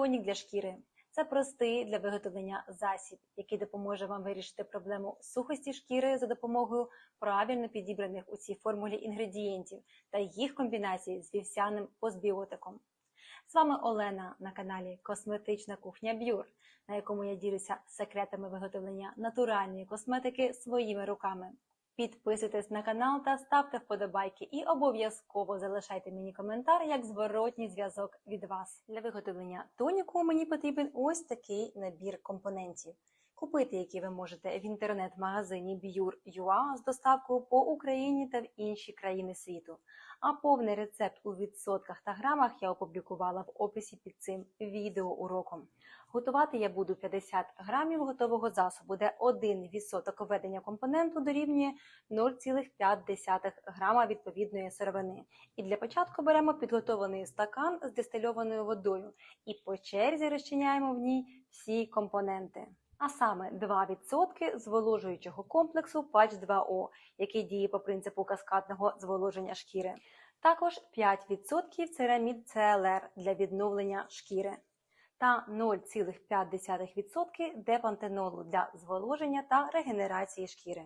тонік для шкіри. Це простий для виготовлення засіб, який допоможе вам вирішити проблему сухості шкіри за допомогою правильно підібраних у цій формулі інгредієнтів та їх комбінації з вівсяним постбіотиком. З вами Олена на каналі Косметична кухня Б'юр, на якому я ділюся секретами виготовлення натуральної косметики своїми руками. Підписуйтесь на канал та ставте вподобайки і обов'язково залишайте мені коментар як зворотній зв'язок від вас. Для виготовлення тоніку мені потрібен ось такий набір компонентів. Купити які ви можете в інтернет-магазині Bure.ua з доставкою по Україні та в інші країни світу. А повний рецепт у відсотках та грамах я опублікувала в описі під цим відеоуроком. Готувати я буду 50 грамів готового засобу, де 1 відсоток введення компоненту дорівнює 0,5 грама відповідної сировини. І для початку беремо підготовлений стакан з дистильованою водою і по черзі розчиняємо в ній всі компоненти. А саме 2% зволожуючого комплексу Patch 2O, який діє по принципу каскадного зволоження шкіри. Також 5% церамід CLR для відновлення шкіри та 0,5% депантенолу для зволоження та регенерації шкіри.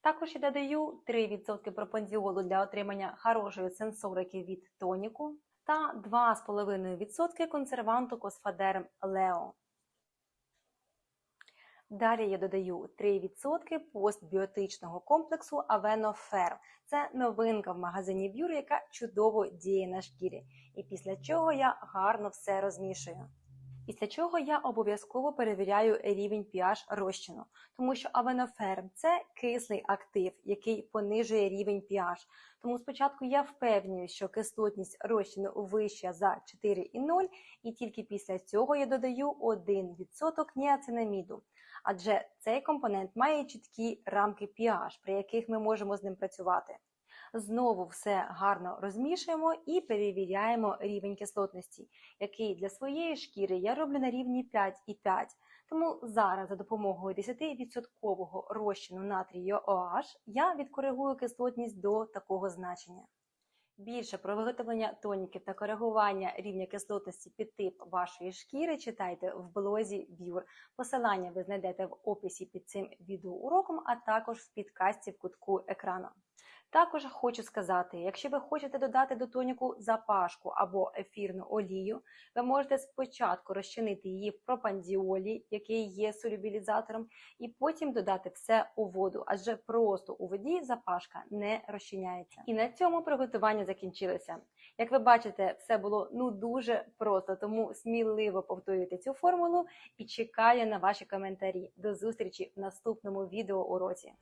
Також я додаю 3% пропанзіолу для отримання хорошої сенсорики від тоніку та 2,5% консерванту Косфадерм Лео. Далі я додаю 3% постбіотичного комплексу Авенофер. Це новинка в магазині Бюр, яка чудово діє на шкірі. І після чого я гарно все розмішую. Після чого я обов'язково перевіряю рівень pH розчину, тому що авеноферм це кислий актив, який понижує рівень pH. Тому спочатку я впевнюю, що кислотність розчину вища за 4,0, і тільки після цього я додаю 1% ніацинаміду. Адже цей компонент має чіткі рамки pH, при яких ми можемо з ним працювати. Знову все гарно розмішуємо і перевіряємо рівень кислотності, який для своєї шкіри я роблю на рівні 5,5. Тому зараз за допомогою 10% розчину натрію OH я відкоригую кислотність до такого значення. Більше про виготовлення тоніків та коригування рівня кислотності під тип вашої шкіри читайте в блозі Бюр. Посилання ви знайдете в описі під цим відеоуроком, а також в підкасті в кутку екрану. Також хочу сказати, якщо ви хочете додати до тоніку запашку або ефірну олію, ви можете спочатку розчинити її в пропандіолі, який є солюбілізатором, і потім додати все у воду, адже просто у воді запашка не розчиняється. І на цьому приготування закінчилося. Як ви бачите, все було ну дуже просто, тому сміливо повторюйте цю формулу і чекаю на ваші коментарі. До зустрічі в наступному відео уроці.